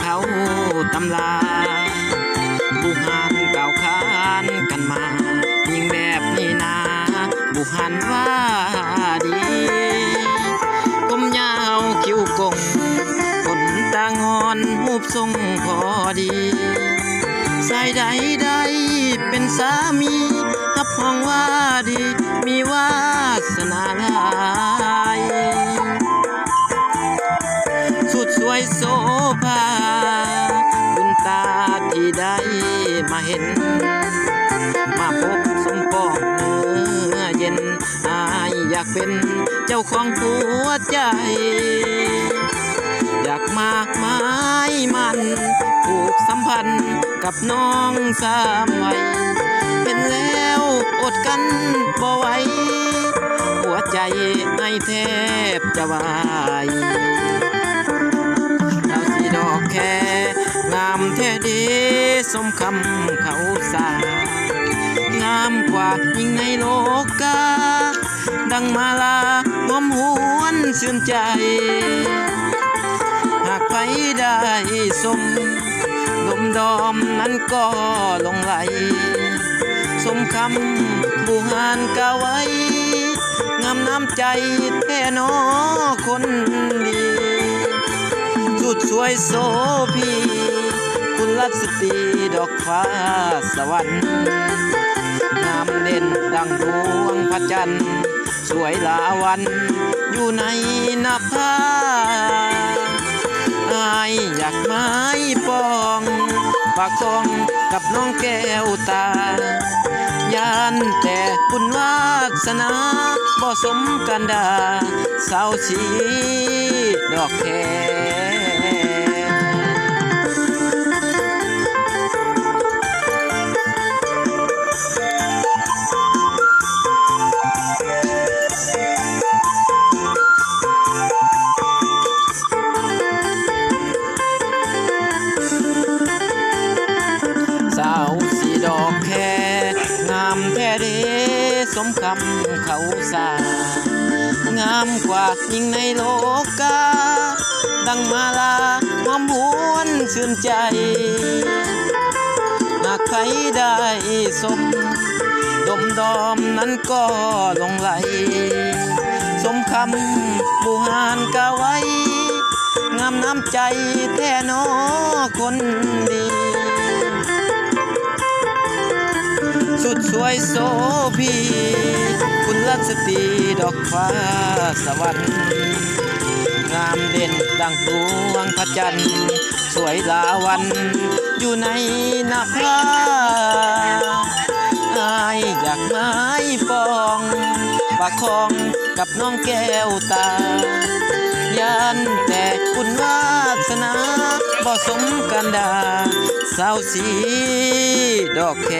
เขาตำลาบุหานเก่าวขานกันมา ยิงแบบนี้นาบุหันว่าดีผมยาวคิ้วกงขนตางอนหูบทรงพอดี ใสายใดใดเป็นสามีทับห้องว่าดี มีวา ได้มาเห็น มาพบสมปองเนื้อเย็นอายอยากเป็นเจ้าของหัวใจ อยากมากมายมันผูกสัมพันธ์กับน้องสามวัยเห็นแล้วอดกันบ่ไหวหัวใจให้แทบจะวายดาสีดอกแค่งามแท้ดี สมคำเขาสางามกว่ายิ่งในโลกา ดังมาลาหอมหวนชื่นใจ หากไปได้สมดมดอมนั้นก็หลงไหล สมคำบูหานกาไว้ งามน้ำใจแท้นอคนดี สุดสวยโสพี คุณลักษตรีดอกฟ้าสวรรค์งามเด่นดังดวงพระจันทร์สวยลาวัน อยู่ในนภาอายอยากไม้ปองปากคองกับน้องแก้วตา ยานแต่บุญวาสนาบ่สมกันดาสาวสีดอกแคำเขาสางามกว่ายิ่งในโลกา ดังมาลาหอมหวนชื่นใจ หากใครได้สม ดมดอมนั้นก็หลงไหล สมคำบูหานกาไว้ งามน้ำใจแท้นอคนดี สุดสวยโสพีคุณลักษตีดอกฟ้าสวรรค์งามเด่นดังดวงพระจันทร์สวยลาวันอยู่ในนภาอายอยากไม้ปองปากคองกับน้องแก้วตายันแต่คุณวาสนาบ่สมกันดาสาวสีดอกแค